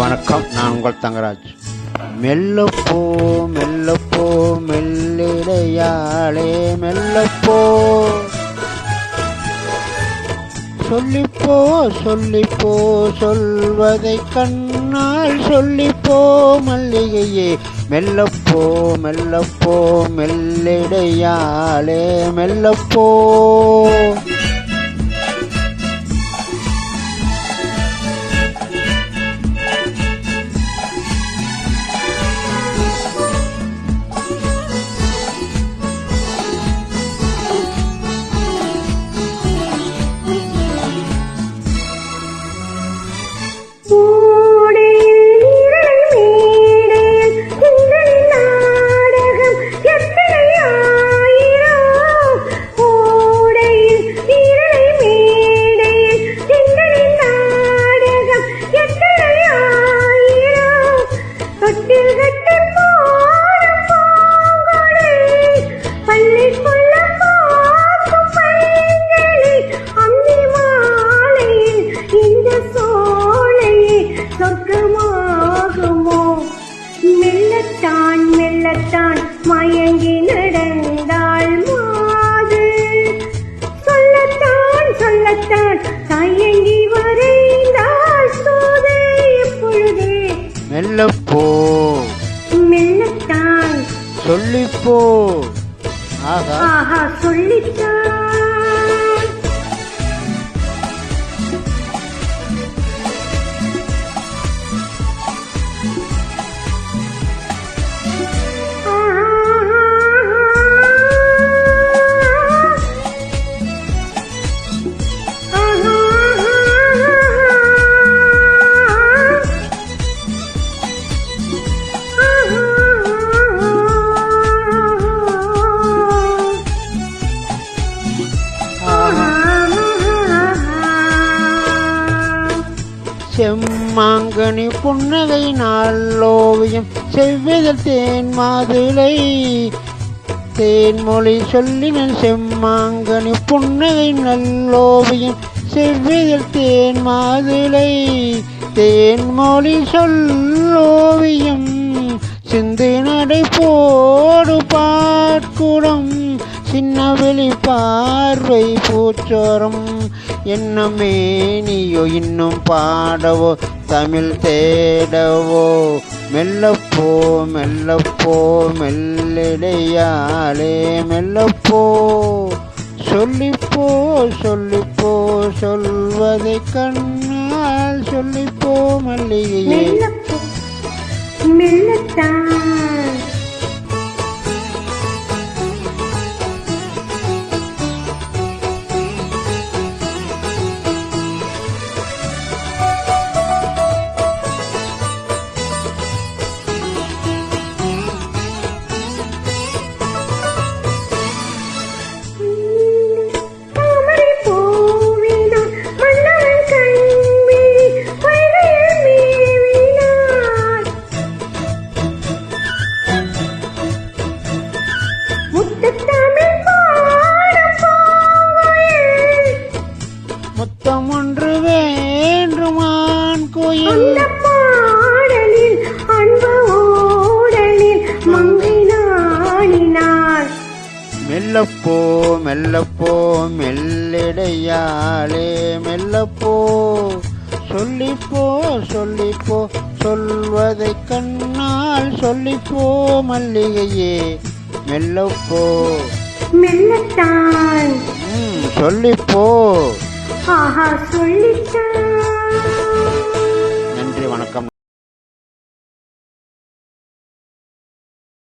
வணக்கம் நான் உங்கள் தங்கராஜ். மெல்லப்போ மெல்லப்போ மெல்லிடையாளே மெல்லப்போ சொல்லிப்போ சொல்லிப்போ சொல்வதை கண்ணால் சொல்லிப்போ மல்லிகையே. மெல்லப்போ மெல்லப்போ மெல்லிடையாளே மெல்லப்போ மெல்லப்போ மெல்லத்தான் சொல்லிப்போ. ஆஹா சொல்லித்தான் செம்மாங்கனி புன்னகை நாளோவியம். செவ்விதழ் தேன் மாதுளை தேன்மொழி சொல்லினன் செம்மாங்கனி புன்னகை நல்லோவியம். செவ்விதழ் தேன் மாதுளை தேன்மொழி சொல்லோவியம். சிந்து நடை போடு பாட்குடம் சின்ன வெளி பார்வை பூச்சோரம். என்ன மேனியோ இன்னும் பாடவோ தமிழ் தேடவோ. மெல்லப்போ மெல்லப்போ மெல்லிடையாளே மெல்லப்போ. சொல்லிப்போ சொல்லிப்போ சொல்வதை கண்ணால் சொல்லிப்போ மல்லிகை மெல்லப்போ மெல்லப்போ மெல்லிடையாளே மெல்லப்போ. சொல்லிப்போ சொல்லிப்போ சொல்வதை கண்ணால் சொல்லிப்போ மல்லிகையே மெல்லப்போ. மெல்லத்தான். சொல்லிப்போ. ஆஹா சொல்லித்தான்.